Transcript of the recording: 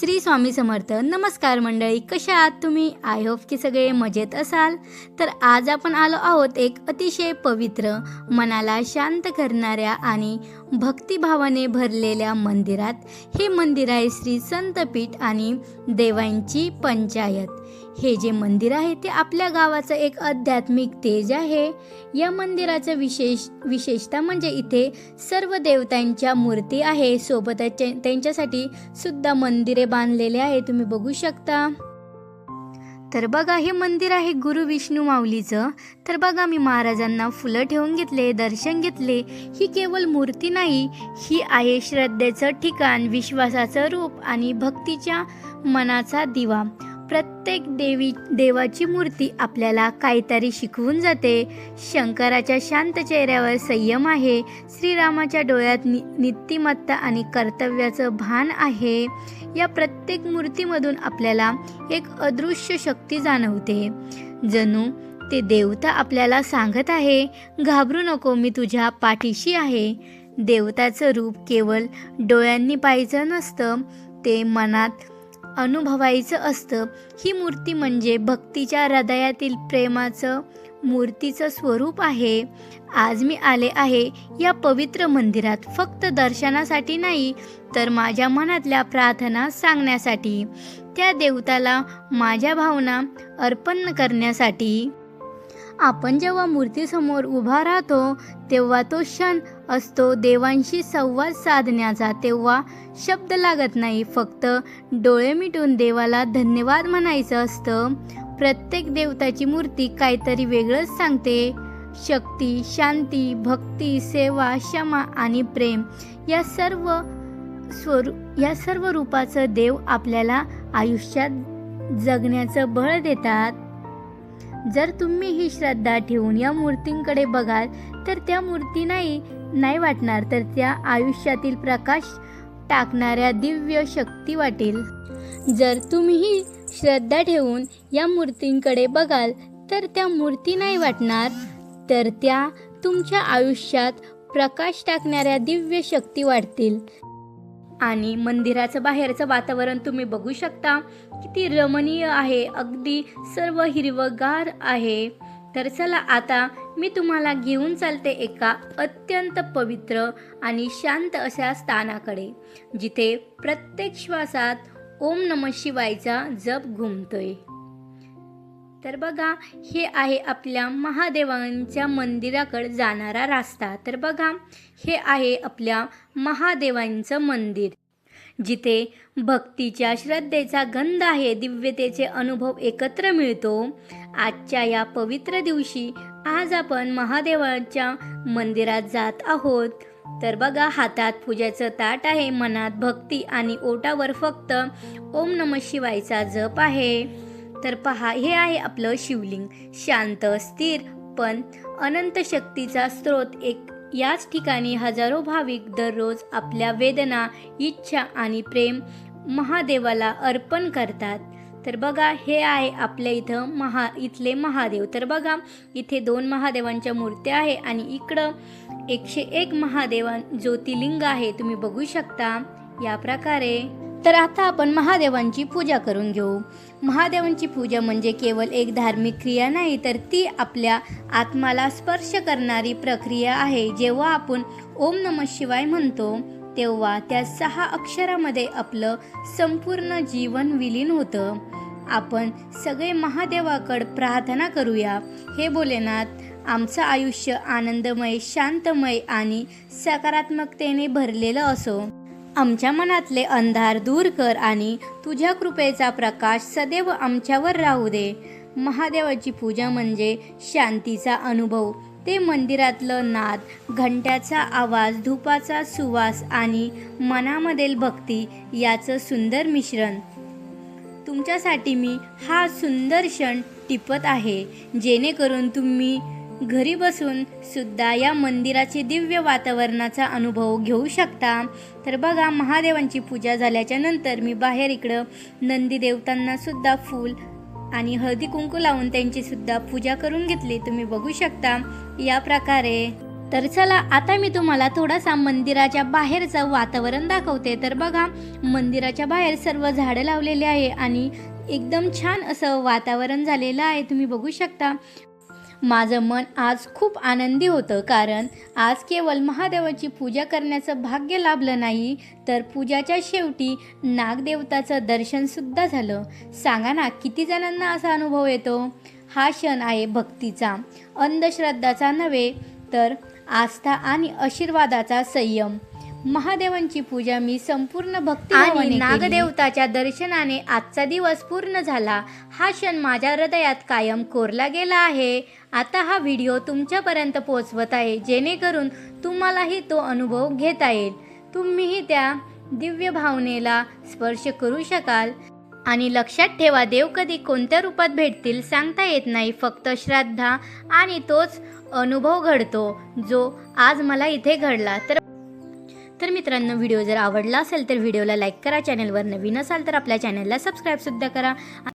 श्री स्वामी समर्थ नमस्कार मंडळी कशा आहात तुम्ही? आय होप की सगळे मजेत असाल. तर आज आपण आलो आहोत एक अतिशय पवित्र मनाला शांत करणाऱ्या आणि भक्तिभावाने भरलेल्या मंदिरात. हे मंदिर आहे श्री संतपीठ आणि देवांची पंचायत. हे जे मंदिर आहे ते आपल्या गावाचं एक आध्यात्मिक तेज आहे. या मंदिराचं विशेष विशेषता म्हणजे इथे सर्व देवतांच्या मूर्ती आहे. सोबतच त्यांच्यासाठी सुद्धा मंदिरे बांधलेले आहे तुम्ही बघू शकता. तर बघा हे मंदिर आहे गुरु विष्णू माऊलीचं. तर बघा मी महाराजांना फुलं ठेवून घेतले दर्शन घेतले. ही केवळ मूर्ती नाही ही आहे श्रद्धेचं ठिकाण विश्वासाचं रूप आणि भक्तीच्या मनाचा दिवा. प्रत्येक देवी देवाची मूर्ती आपल्याला काहीतरी शिकवून जाते. शंकराच्या शांत चेहऱ्यावर संयम आहे. श्रीरामाच्या डोळ्यात नि नित्यमत्ता आणि कर्तव्याचं भान आहे. या प्रत्येक मूर्तीमधून आपल्याला एक अदृश्य शक्ती जाणवते. जणू ते देवता आपल्याला सांगत आहे घाबरू नको मी तुझ्या पाठीशी आहे. देवताचं रूप केवळ डोळ्यांनी पाहायचं नसतं ते मनात अनुभवायचं असतं. ही मूर्ती म्हणजे भक्तीच्या हृदयातील प्रेमाचं मूर्तीचं स्वरूप आहे. आज मी आले आहे या पवित्र मंदिरात फक्त दर्शनासाठी नाही तर माझ्या मनातल्या प्रार्थना सांगण्यासाठी. त्या देवताला माझ्या भावना अर्पण करण्यासाठी. आपण जेव्हा मूर्तीसमोर उभा राहतो तेव्हा तो क्षण असतो देवांशी संवाद साधण्याचा. तेव्हा शब्द लागत नाही फक्त डोळे मिटून देवाला धन्यवाद म्हणायचं असतं. प्रत्येक देवताची मूर्ती काहीतरी वेगळंच सांगते. शक्ती शांती भक्ती सेवा क्षमा आणि प्रेम या सर्व स्वरूप या सर्व रूपाचं देव आपल्याला आयुष्यात जगण्याचं बळ देतात. जर तुम्ही ही श्रद्धा ठेवून या मूर्तींकडे बघाल तर त्या मूर्ती नाही नाही वाटणार तर त्या आयुष्यातील प्रकाश टाकणाऱ्या दिव्य शक्ती वाटेल. जर तुम्ही ही श्रद्धा ठेवून या मूर्तींकडे बघाल तर त्या मूर्ती नाही वाटणार तर त्या तुमच्या आयुष्यात प्रकाश टाकणाऱ्या दिव्य शक्ती वाटतील आणि मंदिराचं बाहेरचं वातावरण तुम्ही बघू शकता. किती रमणीय आहे. अगदी सर्व हिरवगार आहे. तर चला आता मी तुम्हाला घेऊन चालते एका अत्यंत पवित्र आणि शांत अशा स्थानाकडे जिथे प्रत्येक श्वासात ओम नम शिवायचा जप घुमतोय. तर बघा हे आहे आपल्या महादेवांच्या मंदिराकडे जाणारा रास्ता. तर बघा हे आहे आपल्या महादेवांचं मंदिर. जिथे भक्तीच्या श्रद्धेचा गंध आहे दिव्यतेचे अनुभव एकत्र मिळतो. आजच्या या पवित्र दिवशी आज आपण महादेवाच्या मंदिरात जात आहोत. तर बघा हातात पूजेचं ताट आहे मनात भक्ती आणि ओटावर फक्त ओम नम शिवायचा जप आहे. तर पहा हे आहे आपलं शिवलिंग. शांत स्थिर पण अनंत शक्तीचा स्रोत. एक याच ठिकाणी हजारो भाविक दररोज आपल्या वेदना इच्छा आणि प्रेम महादेवाला अर्पण करतात. तर बघा हे आहे आपल्या इथं महा इथले महादेव. तर बघा इथे दोन महादेवांच्या मूर्त्या आहे आणि इकडं एकशे एक महादेवा ज्योतिर्लिंग आहे. तुम्ही बघू शकता या प्रकारे. तर आता आपण महादेवांची पूजा करून घेऊ. महादेवांची पूजा म्हणजे केवळ एक धार्मिक क्रिया नाही तर ती आपल्या आत्माला स्पर्श करणारी प्रक्रिया आहे. जेव्हा आपण ओम नम शिवाय म्हणतो तेव्हा त्या सहा अक्षरामध्ये आपलं संपूर्ण जीवन विलीन होतं. आपण सगळे महादेवाकड प्रार्थना करूया. हे भोलेनाथ आमचं आयुष्य आनंदमय शांतमय आणि सकारात्मकतेने भरलेलं असो. आमच्या मनातले अंधार दूर कर आणि तुझ्या कृपेचा प्रकाश सदैव आमच्यावर राहू दे. महादेवाची पूजा म्हणजे शांतीचा अनुभव. ते मंदिरातलं नाद घंट्याचा आवाज धुपाचा सुवास आणि मनामधील भक्ती याचं सुंदर मिश्रण. तुमच्यासाठी मी हा सुंदर क्षण टिपत आहे. जेणेकरून तुम्ही घरी बसून सुद्धा या मंदिराचे दिव्य वातावरणाचा अनुभव घेऊ शकता. तर बघा महादेवांची पूजा झाल्याच्यानंतर मी बाहेर इकडं नंदी देवतांना सुद्धा फूल आणि हळदी कुंकू लावून त्यांची सुद्धा पूजा करून घेतली. तुम्ही बघू शकता या प्रकारे. तर चला आता मी तुम्हाला थोडासा मंदिराच्या बाहेरचं वातावरण दाखवते. तर बघा मंदिराच्या बाहेर सर्व झाडं लावलेले आहे आणि एकदम छान असं वातावरण झालेलं आहे. तुम्ही बघू शकता. माझं मन आज खूप आनंदी होतं कारण आज केवळ महादेवाची पूजा करण्याचं भाग्य लाभलं नाही तर पूजाच्या शेवटी नागदेवताचं दर्शनसुद्धा झालं. सांगा ना किती जणांना असा अनुभव येतो? हा क्षण आहे भक्तीचा अंधश्रद्धाचा नव्हे तर आस्था आणि आशीर्वादाचा संयम. महादेवांची पूजा मी संपूर्ण भक्ती आणि नागदेवताच्या दर्शनाने आजचा दिवस पूर्ण झाला. हा क्षण माझ्या हृदयात कायम कोरला गेला आहे. आता हा व्हिडिओ तुमच्यापर्यंत पोहोचवत आहे. जेणेकरून तुम्हालाही तो अनुभव घेता येईल. तुम्हीही त्या दिव्य भावनेला स्पर्श करू शकाल. आणि लक्षात ठेवा देव कधी कोणत्या रूपात भेटतील सांगता येत नाही. फक्त श्रद्धा आणि तोच अनुभव घडतो जो आज मला इथे घडला. तर तर मित्रांनो व्हिडिओ जर आवडला असेल तर व्हिडिओला लाईक करा चॅनलवर नवीन असाल तर आपल्या चॅनलला सबस्क्राईबसुद्धा करा.